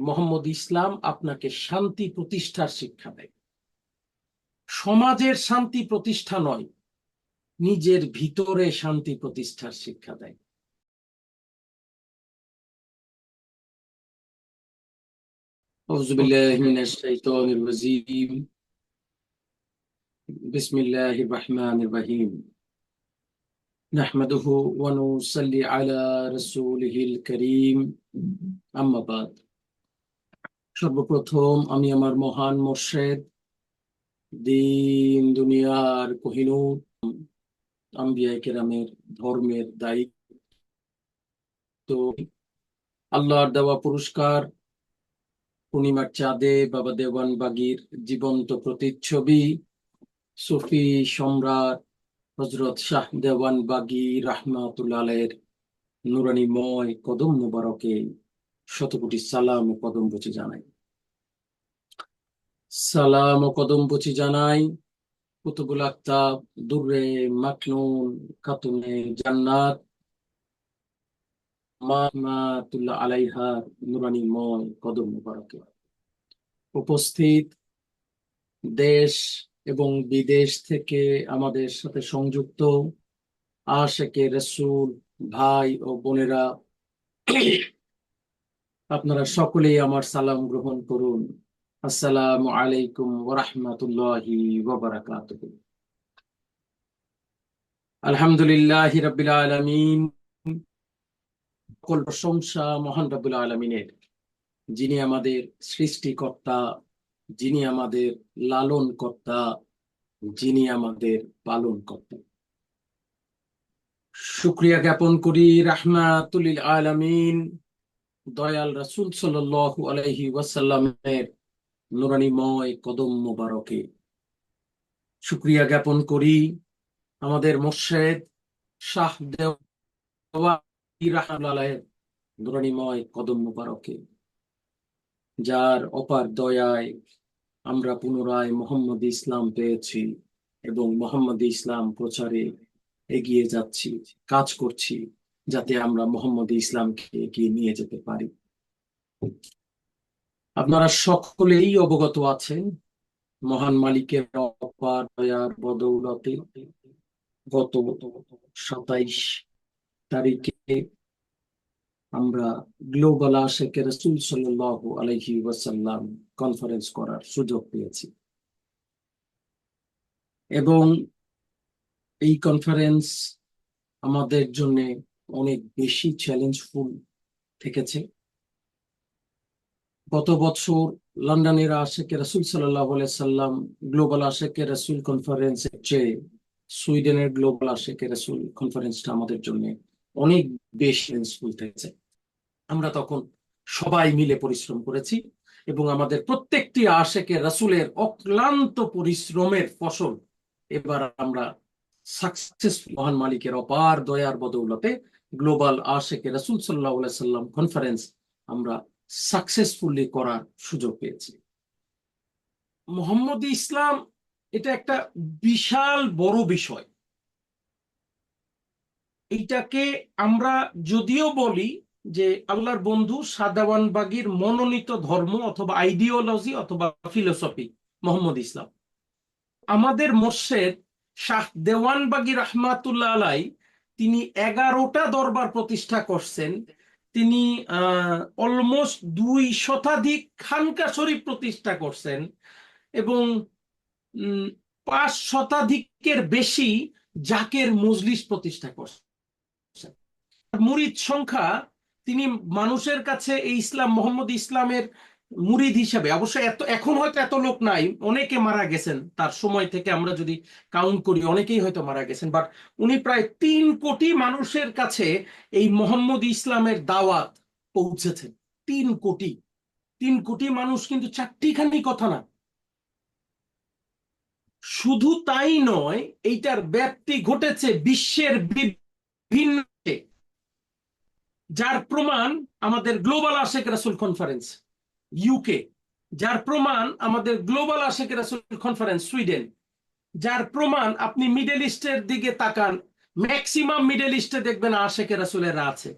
মোহাম্মদ ইসলাম আপনাকে শান্তি প্রতিষ্ঠার শিক্ষা দেয় সমাজের শান্তি প্রতিষ্ঠা নয় নিজের ভিতরে শান্তি প্রতিষ্ঠার শিক্ষা দেয় أعوذ بالله من الشيطان الرجيم بسم الله الرحمن الرحيم نحمده ونصلي على رسوله الكريم أما بعد সর্বপ্রথম আমি আমার মহান মোর্শেদ, দিন দুনিয়ার কোহিনুর, আম্বিয়া কেরামের ধর্মের দায়িত্ব। আল্লাহর দেওয়া পুরস্কার, পূর্ণিমার চাঁদে বাবা দেওয়ান বাগির জীবন্ত প্রতিচ্ছবি, সুফি সম্রাট হজরত শাহ দেওয়ান বাগি রাহমাতুল্লাহের নুরানিময় কদম মুবারকে শতকোটি সালাম ও কদম বুঝে জানাই। সালাম ও কদম বুঝে জানাই। কুতুবুল আক্তাব দুর্রে মাকনুন, খাতুনে জান্নাত। মাতুল্লাহ আলাইহার নুরানিময় কদম মুবারকে। উপস্থিত দেশ এবং বিদেশ থেকে আমাদের সাথে সংযুক্ত আশেকে রসুল, ভাই ও বোনেরা, আপনারা সকলেই আমার সালাম গ্রহণ করুন। আসসালামু আলাইকুম ওরহমতুল্লাহি আলহামদুলিল্লাহ রাব্বিল প্রশংসা মহান রাব্বুল আলামিনের। যিনি আমাদের সৃষ্টিকর্তা, যিনি আমাদের লালন কর্তা যিনি আমাদের পালন কর্তা শুক্রিয়া জ্ঞাপন করি রাহমাতুলিল আলামিন। দয়াল রাসূল সাল্লাল্লাহু আলাইহি ওয়াসাল্লামের নুরানিময় কদম মোবারকে শুক্রিয়া জ্ঞাপন করি আমাদের মোর্শেদ শাহ দেওয়া নুরানিময় কদম মোবারকে যার অপার দয়ায় আমরা পুনরায় মোহাম্মদ ইসলাম পেয়েছি এবং মোহাম্মদ ইসলাম প্রচারে এগিয়ে যাচ্ছি কাজ করছি যাতে আমরা মোহাম্মদ ইসলামকে এগিয়ে নিয়ে যেতে পারি আপনারা সকলেই অবগত আছেন, মহান মালিকের অপার দয়ার বদৌলতে গত সাতাইশ তারিখে আমরা গ্লোবাল আশেকে রসুল সাল্লাহ আলহি ওয়াসাল্লাম কনফারেন্স করার সুযোগ পেয়েছি। এবং এই কনফারেন্স আমাদের জন্য অনেক বেশি চ্যালেঞ্জফুল থেকেছে। গত বছর লন্ডনের আশেকে রসুল সাল্লাম গ্লোবাল আশেকে রসুল কনফারেন্সের চেয়ে সুইডেনের গ্লোবাল আশেকে রসুল কনফারেন্সটা আমাদের জন্য অনেক বেশি থেকেছে আমরা তখন সবাই মিলে পরিশ্রম করেছি এবং আমাদের প্রত্যেকটি আশেকে রাসুলের অক্লান্ত পরিশ্রমের ফসল এবার আমরা সাকসেস মহান মালিকের অপার দয়ার বদৌলতে গ্লোবাল আশেকে রাসুল সাল্লাহ সাল্লাম কনফারেন্স আমরা সাকসেসফুলি করার সুযোগ পেয়েছি। মোহাম্মদ ইসলাম এটা একটা বিশাল বড় বিষয়। এইটাকে আমরা যদিও বলি যে আল্লাহর বন্ধু সাদাওয়ান বাগির মনোনীত ধর্ম অথবা আইডিওলজি অথবা ফিলোসফি মোহাম্মদ ইসলাম। আমাদের মোর্শেদ শাহ দেওয়ানবাগি রহমাতুল্লাহ আলাই তিনি এগারোটা দরবার প্রতিষ্ঠা করছেন। তিনি অলমোস্ট দুই শতাধিক খানকা শরীফ প্রতিষ্ঠা করছেন এবং পাঁচ শতাধিকের বেশি জাকের মজলিস প্রতিষ্ঠা করছেন। মুরিদ সংখ্যা, তিনি মানুষের কাছে এই ইসলাম, মোহাম্মদ ইসলামের মুরিদ হিসাবে। অবশ্যই এত এখন হয়তো এত লোক নাই, অনেকে মারা গেছেন। তার সময় থেকে আমরা যদি কাউন্ট করি, অনেকেই হয়তো মারা গেছেন। বাট উনি প্রায় তিন কোটি মানুষের কাছে এই মোহাম্মদ ইসলামের দাওয়াত পৌঁছেছেন। তিন কোটি। তিন কোটি মানুষ কিন্তু চারটিখানি কথা না। শুধু তাই নয়, এইটার ব্যাপ্তি ঘটেছে বিশ্বের বিভিন্ন যার প্রমাণ আমাদের গ্লোবাল আশেক রাসুল কনফারেন্স ইউকে যার প্রমাণ আমাদের গ্লোবাল আশেক রাসুল কনফারেন্স, সুইডেন। যার প্রমাণ আপনি মিডল ইস্টের দিকে তাকান, ম্যাক্সিমাম মিডল ইস্টে দেখবেন আশেকে রাসুলেরা আছে।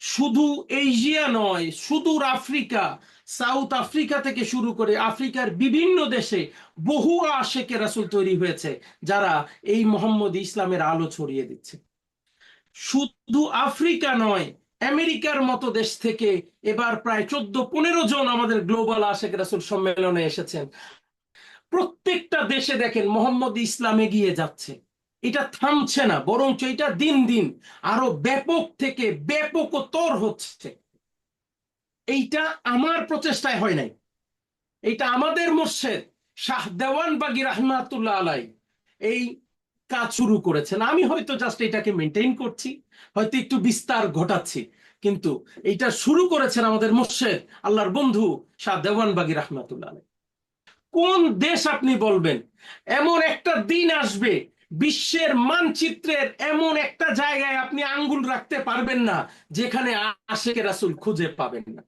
শুধু এশিয়া নয়, সুদূর আফ্রিকা, সাউথ আফ্রিকা থেকে শুরু করে আফ্রিকার বিভিন্ন দেশে বহু আশেকে রাসুল তৈরি হয়েছে, যারা এই মোহাম্মদ ইসলামের আলো ছড়িয়ে দিচ্ছে। শুধু আফ্রিকা নয় আমেরিকার মতো দেশ থেকে এবার প্রায় চোদ্দ, পনেরো জন আমাদের গ্লোবাল আশেক রাসুল সম্মেলনে এসেছেন। প্রত্যেকটা দেশে দেখেন মোহাম্মদ ইসলাম এগিয়ে যাচ্ছে। এটা থামছে না, বরঞ্চ এটা দিন দিন আরও ব্যাপক থেকে ব্যাপকতর হচ্ছে। এইটা আমার প্রচেষ্টায় হয় নাই। এইটা আমাদের মোর্শেদ শাহ দেওয়ান বাগি রহমাতুল্লাহ আলাই এই কাজ শুরু করেছেন। আমি হয়তো জাস্ট এটাকে মেনটেন করছি, হয়তো একটু বিস্তার ঘটাচ্ছি, কিন্তু এইটা শুরু করেছেন আমাদের মোর্শেদ, আল্লাহর বন্ধু শাহ দেওয়ান বাগি রহমাতুল্লাহ কোন দেশ আপনি বলবেন? এমন একটা দিন আসবে, বিশ্বের মানচিত্রের এমন একটা জায়গায় আপনি আঙ্গুল রাখতে পারবেন না, যেখানে আশেকে রাসুল খুঁজে পাবেন না।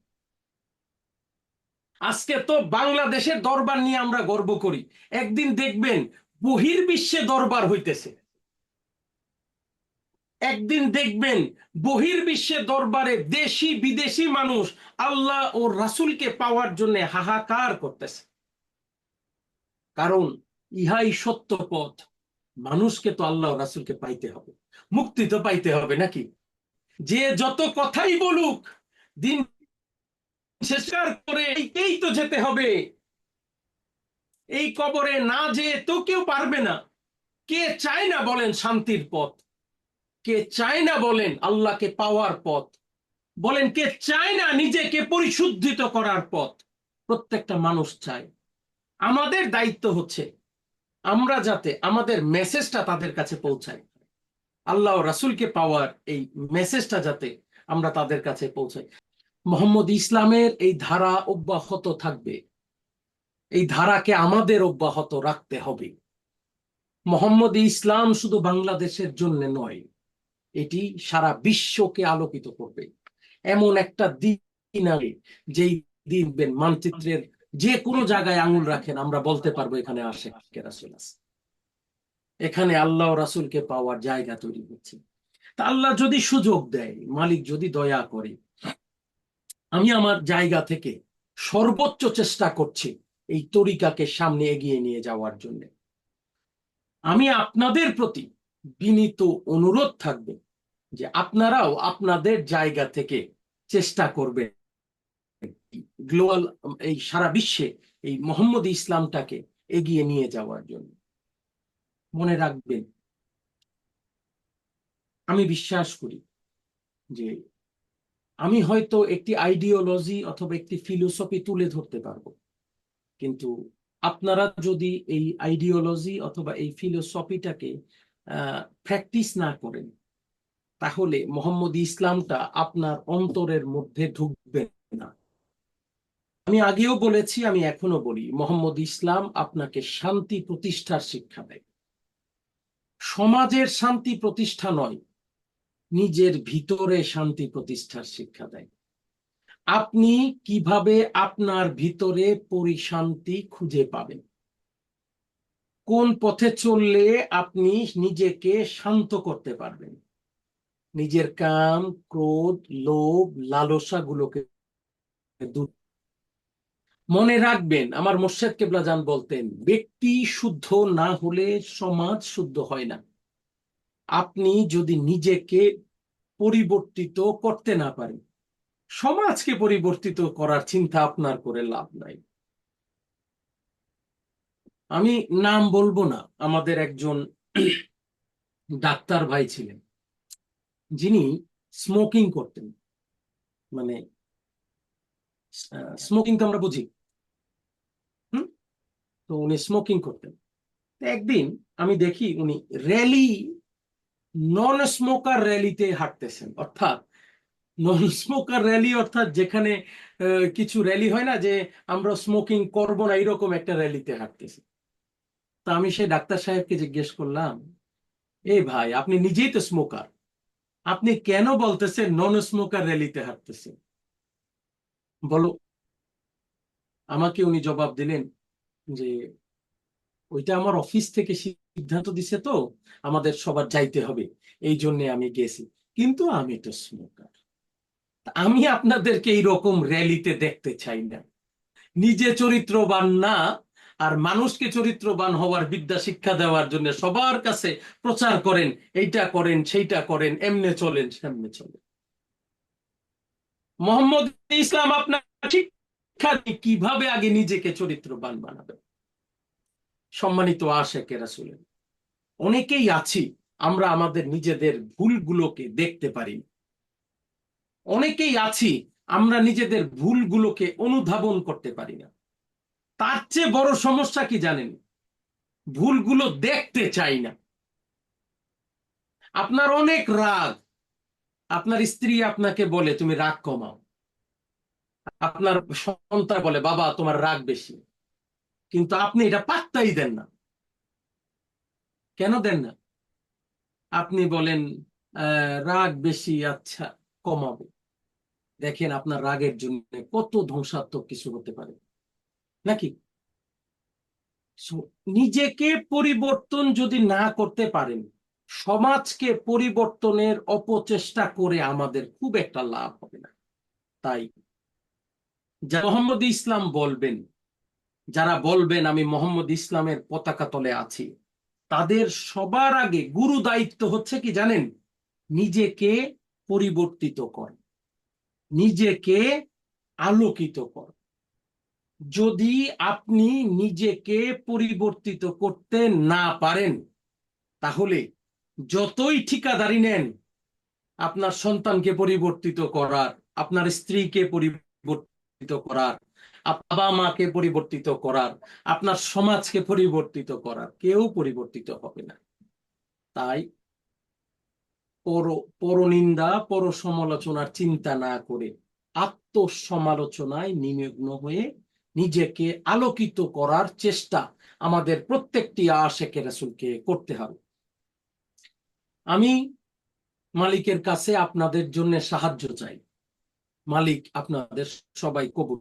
আজকে তো বাংলাদেশের দরবার নিয়ে আমরা গর্ব করি। একদিন দেখবেন বহির্বিশ্বে দরবার হইতেছে। একদিন দেখবেন বহির্বিশ্বে দরবারে দেশি, বিদেশি মানুষ আল্লাহ ও রাসুলকে পাওয়ার জন্য হাহাকার করতেছে। কারণ ইহাই সত্য পথ। মানুষকে তো আল্লাহ ও রাসুলকে পাইতে হবে। মুক্তি তো পাইতে হবে নাকি? যে যত কথাই বলুক, দিন শেষকার করে এই তো যেতে হবে। এই কবরে না যে তো কেউ পারবে না। কে চায় না বলেন শান্তির পথ? কে চায় না বলেন আল্লাহকে পাওয়ার পথ? বলেন কে চায় না নিজেকে পরিশুদ্ধিত করার পথ? প্রত্যেকটা মানুষ চায়। আমাদের দায়িত্ব হচ্ছে আমরা যাতে আমাদের মেসেজটা তাদের কাছে পৌঁছাই আল্লাহ রাসুলকে পাওয়ার এই মেসেজটা যাতে আমরা তাদের কাছে পৌঁছাই। মোহাম্মদ ইসলামের এই ধারা অব্যাহত থাকবে। এই ধারাকে আমাদের অব্যাহত রাখতে হবে। মোহাম্মদ ইসলাম শুধু বাংলাদেশের জন্য নয়, এটি সারা বিশ্বকে আলোকিত করবে। এমন একটা দিন আগে যেই দিন মানচিত্রের যে কোনো জায়গায় আঙুল রাখেন, আমরা বলতে পারব এখানে আসে রাসুল আছে এখানে আল্লাহ রাসুলকে পাওয়ার জায়গা তৈরি হচ্ছে। তা আল্লাহ যদি সুযোগ দেয়, মালিক যদি দয়া করে, আমি আমার জায়গা থেকে সর্বোচ্চ চেষ্টা করছি এই তরিকাকে সামনে এগিয়ে নিয়ে যাওয়ার জন্য। আমি আপনাদের প্রতি বিনীত অনুরোধ থাকবে যে আপনারাও আপনাদের জায়গা থেকে চেষ্টা করবেন গ্লোবাল, এই সারা বিশ্বে এই মোহাম্মদ ইসলামটাকে এগিয়ে নিয়ে যাওয়ার জন্য। মনে রাখবেন, আমি বিশ্বাস করি যে আমি হয়তো একটি আইডিওলজি অথবা একটি ফিলোসফি তুলে ধরতে পারব। কিন্তু আপনারা যদি এই আইডিওলজি অথবা এই ফিলোসফিটাকে প্র্যাকটিস না করেন, তাহলে মোহাম্মদ ইসলামটা আপনার অন্তরের মধ্যে ঢুকবে না। আমি আগেও বলেছি, আমি এখনও বলি, মোহাম্মদ ইসলাম আপনাকে শান্তি প্রতিষ্ঠার শিক্ষা দেয়। সমাজের শান্তি প্রতিষ্ঠা নয়, নিজের ভিতরে শান্তি প্রতিষ্ঠার শিক্ষা দেয়। আপনি কীভাবে আপনার ভিতরে পরিশান্তি খুঁজে পাবেন? কোন পথে চললে আপনি নিজেকে শান্ত করতে পারবেন? নিজের কাম, ক্রোধ, লোভ লালসা গুলোকে মনে রাখবেন, আমার মোর্শেদ কেবলা যান বলতেন, ব্যক্তি শুদ্ধ না হলে সমাজ শুদ্ধ হয় না। আপনি যদি নিজেকে পরিবর্তিত করতে না পারেন সমাজকে পরিবর্তিত করার চিন্তা আপনার করে লাভ নাই। আমি নাম বলব না, আমাদের একজন ডাক্তার ভাই ছিলেন। যিনি স্মোকিং করতেন। মানে স্মোকিং তো আমরা বুঝি। হুম? তো উনি স্মোকিং করতেন। একদিন আমি দেখি উনি র্যালি নন স্মোকার র্যালিতে হাঁটতেছেন। অর্থাৎ নন স্মোকার র্যালি অর্থাৎ যেখানে কিছু র্যালি হয় না যে আমরা স্মোকিং করব না, এরকম একটা র্যালিতে হাঁটতেছি। তা আমি সেই ডাক্তার সাহেবকে জিজ্ঞেস করলাম, এই ভাই, আপনি নিজেই তো স্মোকার আপনি কেন বলতেছেন নন স্মোকার র্যালিতে হাঁটতেছেন বলো। আমাকে উনি জবাব দিলেন যে, ওইটা আমার অফিস থেকে সিদ্ধান্ত দিছে তো, আমাদের সবার যাইতে হবে, এই জন্য আমি গেছি। কিন্তু আমি তো স্মোকার আমি আপনাদেরকে এইরকম র্যালিতে দেখতে চাই না। নিজে চরিত্রবান না, আর মানুষকে চরিত্রবান হওয়ার বিদ্যা শিক্ষা দেওয়ার জন্য সবার কাছে প্রচার করেন, এইটা করেন, সেইটা করেন, এমনে চলেন, সেমনে চলেন। মোহাম্মদ ইসলাম, আপনার শিক্ষা কীভাবে আগে নিজেকে চরিত্রবান বানাবেন? সম্মানিত আশেকের রাসূলের, অনেকেই আছি, আমরা আমাদের নিজেদের ভুলগুলোকে দেখতে পারি। অনেকেই আছি, আমরা নিজেদের ভুলগুলোকে অনুধাবন করতে পারি না। তার চেয়ে বড় সমস্যা কি জানেন? ভুলগুলো দেখতে চাই না। আপনার অনেক রাগ। আপনার স্ত্রী আপনাকে বলে, তুমি রাগ কমাও। আপনার সন্তান বলে, বাবা, তোমার রাগ বেশি। কিন্তু আপনি এটা পাত্তাই দেন না। কেন দেন না? আপনি বলেন রাগ বেশি আচ্ছা। কমাবো। দেখেন আপনার রাগের জন্য কত ধ্বংসাত্মক কিছু হতে পারে। নাকি? নিজেকে পরিবর্তন যদি না করতে পারেন, সমাজকে পরিবর্তনের অপচেষ্টা করে আমাদের খুব একটা লাভ হবে না। তাই মোহাম্মদ ইসলাম বলবেন, যারা বলবেন, আমি মোহাম্মদ ইসলামের পতাকা তলে আছি, তাদের সবার আগে গুরু দায়িত্ব হচ্ছে কি জানেন? নিজেকে পরিবর্তিত কর। নিজেকে আলোকিত কর। যদি আপনি নিজেকে পরিবর্তিত করতে না পারেন, তাহলে যতই ঠিকাদারি নেন, আপনার সন্তানকে পরিবর্তিত করার, আপনার স্ত্রীকে পরিবর্তিত করার বাবা মাকে পরিবর্তিত করার, আপনার সমাজকে পরিবর্তিত করার, কেউ পরিবর্তিত হবে না। তাই পর, পরনিন্দা পর সমালোচনার চিন্তা না করে আত্মসমালোচনায় নিমগ্ন হয়ে নিজেকে আলোকিত করার চেষ্টা আমাদের প্রত্যেকটি আশেকে রাসূলকে করতে হবে। আমি মালিকের কাছে আপনাদের জন্য সাহায্য চাই। মালিক আপনাদের সবাই কবুল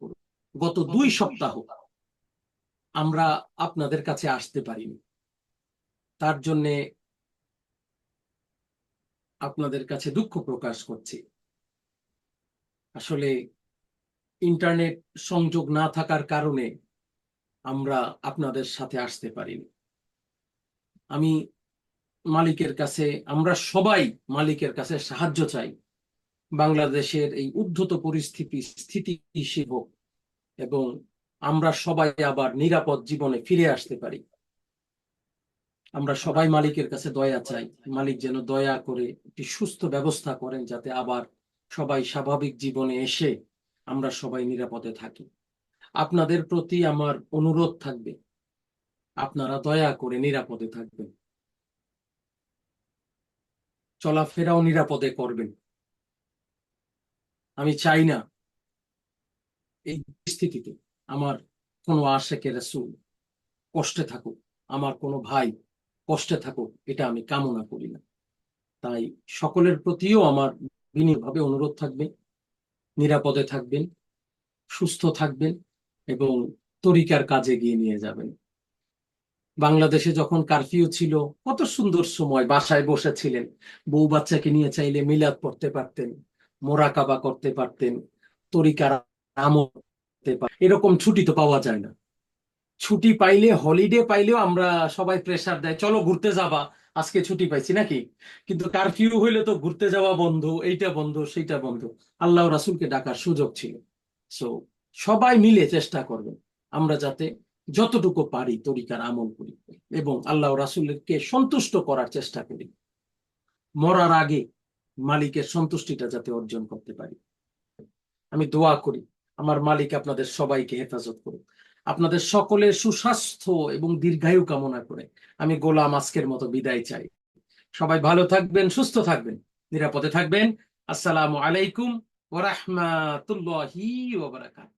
করুন গত দুই সপ্তাহ আমরা আপনাদের কাছে আসতে পারিনি। তার জন্যে আপনাদের কাছে দুঃখ প্রকাশ করছি। আসলে ইন্টারনেট সংযোগ না থাকার কারণে আমরা আপনাদের সাথে আসতে পারিনি। আমি মালিকের কাছে, আমরা সবাই মালিকের কাছে সাহায্য চাই। বাংলাদেশের এই উদ্ধত পরিস্থিতি, স্থিতিশীল হোক এবং আমরা সবাই আবার নিরাপদ জীবনে ফিরে আসতে পারি। আমরা সবাই মালিকের কাছে দয়া চাই। মালিক যেন দয়া করে একটি সুস্থ ব্যবস্থা করেন যাতে আবার সবাই স্বাভাবিক জীবনে এসে আমরা সবাই নিরাপদে থাকি। আপনাদের প্রতি আমার অনুরোধ থাকবে, আপনারা দয়া করে নিরাপদে থাকবেন। চলাফেরাও নিরাপদে করবেন। আমি চাই না এই পরিস্থিতিতে আমার কোনো আশেকের রাসূল কষ্টে থাকুক, আমার কোনো ভাই কষ্টে থাকুক, এটা আমি কামনা করি না। তাই সকলের প্রতিও আমার বিনীতভাবে অনুরোধ থাকবে, নিরাপদে থাকবেন, সুস্থ থাকবেন এবং তরিকার কাজে গিয়ে নিয়ে যাবেন। বাংলাদেশে যখন কারফিউ ছিল, কত সুন্দর সময় বাসায় বসেছিলেন। বউ বাচ্চাকে নিয়ে চাইলে মিলাদ পড়তে পারতেন মোরাকাবা করতে পারতেন, তরিকার আমল এরকম ছুটি তো পাওয়া যায় না। ছুটি পাইলে হলিডে পাইলেও আমরা সবাই প্রেসার দেয়, চলো ঘুরতে যাবা, আজকে ছুটি পাইছি নাকি? কিন্তু কারফিউ হইলে তো ঘুরতে যাওয়া বন্ধ, এইটা বন্ধ, সেইটা বন্ধ। আল্লাহ রাসুলকে ডাকার সুযোগ ছিল। সো সবাই মিলে চেষ্টা করবেন আমরা যাতে যতটুকু পারি তরিকার আমল করি এবং আল্লাহ রাসুলকে সন্তুষ্ট করার চেষ্টা করি। মরার আগে মালিকের সন্তুষ্টিটা যাতে অর্জন করতে পারি। আমি দোয়া করি, আমার মালিক আপনাদের সবাইকে হেফাজত করুক। আপনাদের সকলের সুস্বাস্থ্য এবং দীর্ঘায়ু কামনা করে আমি গোলাম আজকের মতো বিদায় চাই। সবাই ভালো থাকবেন, সুস্থ থাকবেন, নিরাপদে থাকবেন। আসসালামু আলাইকুম ওয়া রাহমাতুল্লাহি ওয়া বারাকাতুহু।